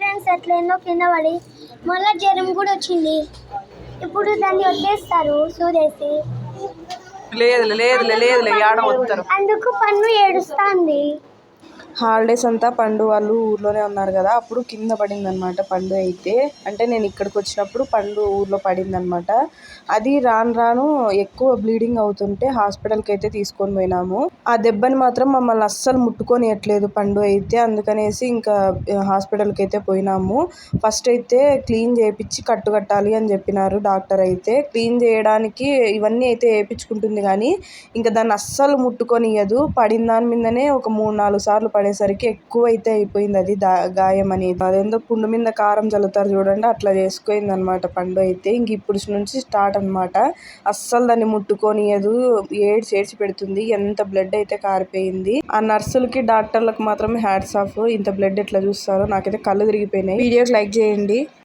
Friends ఎట్లయిందో కింద పడి మళ్ళీ జ్వరం కూడా వచ్చింది. ఇప్పుడు దాన్ని వదిలేస్తారు సూదేసి లేదు లేదు ఏడ వస్తారు అందుకు పన్ను ఏడుస్తుంది. హాలిడేస్ అంతా పండు వాళ్ళు ఊర్లోనే ఉన్నారు కదా అప్పుడు కింద పడింది అనమాట పండు అయితే. అంటే నేను ఇక్కడికి వచ్చినప్పుడు పండు ఊర్లో పడింది అనమాట అది రాను రాను ఎక్కువ బ్లీడింగ్ అవుతుంటే హాస్పిటల్కి అయితే తీసుకొని పోయినాము. ఆ దెబ్బని మాత్రం మమ్మల్ని అస్సలు ముట్టుకొనియట్లేదు పండు అయితే. అందుకనేసి ఇంకా హాస్పిటల్కి అయితే పోయినాము. ఫస్ట్ అయితే క్లీన్ చేయించి కట్టు కట్టాలి అని చెప్పినారు డాక్టర్ అయితే. క్లీన్ చేయడానికి ఇవన్నీ అయితే వేయించుకుంటుంది కానీ ఇంకా దాన్ని అస్సలు ముట్టుకొనియదు. పడిన దాని మీదనే ఒక మూడు నాలుగు సార్లు పడేసరికి ఎక్కువ అయితే అయిపోయింది అది దా గాయం అనేది. అదేందో పుండు మీద కారం చల్లుతారు చూడండి అట్లా చేసుకుంది అనమాట పండు అయితే. ఇంక ఇప్పుడు నుంచి స్టార్ట్ అనమాట అస్సలు దాన్ని ముట్టుకొనియదు ఏడ్చి ఏడ్చి పెడుతుంది. ఎంత బ్లడ్ అయితే కారిపోయింది. ఆ నర్సులకి డాక్టర్లకు మాత్రం హ్యాట్స్ ఆఫ్. ఇంత బ్లడ్ ఎట్లా చూస్తారో నాకైతే కళ్ళు తిరిగిపోయినాయి. వీడియోకి లైక్ చేయండి.